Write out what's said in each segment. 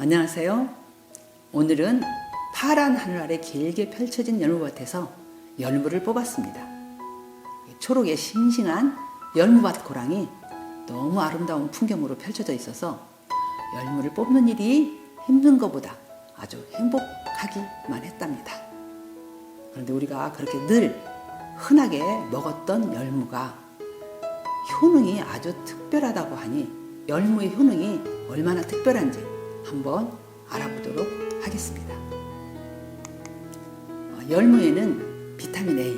안녕하세요. 오늘은 파란 하늘 아래 길게 펼쳐진 열무밭에서 열무를 뽑았습니다. 초록의 싱싱한 열무밭 고랑이 너무 아름다운 풍경으로 펼쳐져 있어서 열무를 뽑는 일이 힘든 것보다 아주 행복하기만 했답니다. 그런데 우리가 그렇게 늘 흔하게 먹었던 열무가 효능이 아주 특별하다고 하니 열무의 효능이 얼마나 특별한지 한번 알아보도록 하겠습니다. 어, 열무에는 비타민 A,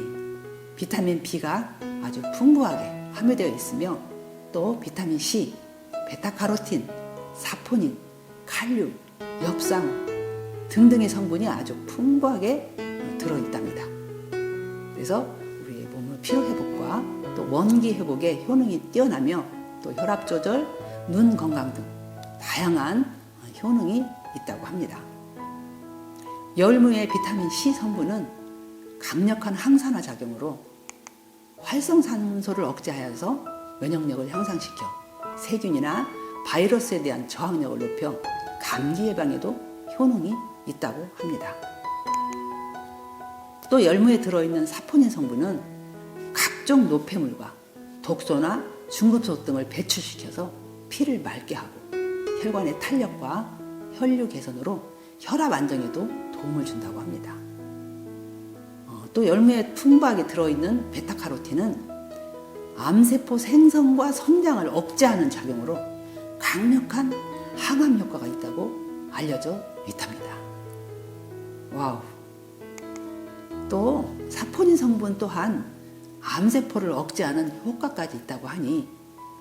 비타민 B가 아주 풍부하게 함유되어 있으며 또 비타민 C, 베타카로틴, 사포닌, 칼륨, 엽산 등등의 성분이 아주 풍부하게 어, 들어있답니다. 그래서 우리의 몸의 피로 회복과 또 원기 회복에 효능이 뛰어나며 또 혈압 조절, 눈 건강 등 다양한 어, 효능이 있다고 합니다. 열무의 비타민 C 성분은 강력한 항산화 작용으로 활성산소를 억제하여서 면역력을 향상시켜 세균이나 바이러스에 대한 저항력을 높여 감기 예방에도 효능이 있다고 합니다. 또 열무에 들어있는 사포닌 성분은 각종 노폐물과 독소나 중금속 등을 배출시켜서 피를 맑게 하고 혈관의 탄력과 혈류 개선으로 혈압 안정에도 도움을 준다고 합니다. 어, 또 열무에 풍부하게 들어있는 베타카로틴은 암세포 생성과 성장을 억제하는 작용으로 강력한 항암 효과가 있다고 알려져 있답니다. 와우. 또 사포닌 성분 또한 암세포를 억제하는 효과까지 있다고 하니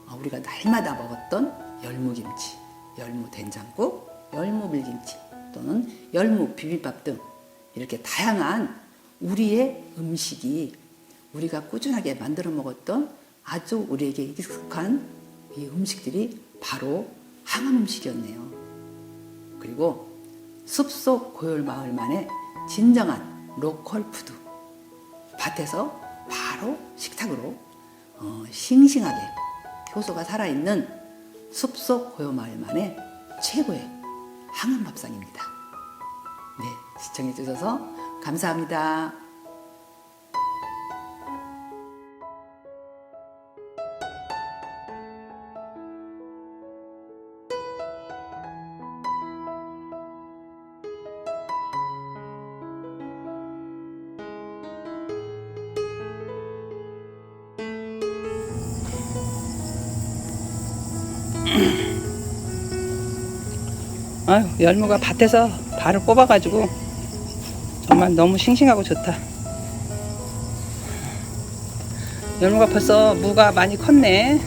어, 우리가 날마다 먹었던 열무김치, 열무 된장국, 열무밀김치 또는 열무 비빔밥 등 이렇게 다양한 우리의 음식이 우리가 꾸준하게 만들어 먹었던 아주 우리에게 익숙한 이 음식들이 바로 항암 음식이었네요. 그리고 숲속 고열 마을만의 진정한 로컬 푸드. 밭에서 바로 식탁으로 어, 싱싱하게 효소가 살아있는 숲속 고요 마을만의 최고의 항암 밥상입니다. 네, 시청해 주셔서 감사합니다. 아유, 열무가 밭에서 발을 뽑아가지고 정말 너무 싱싱하고 좋다. 열무가 벌써 무가 많이 컸네.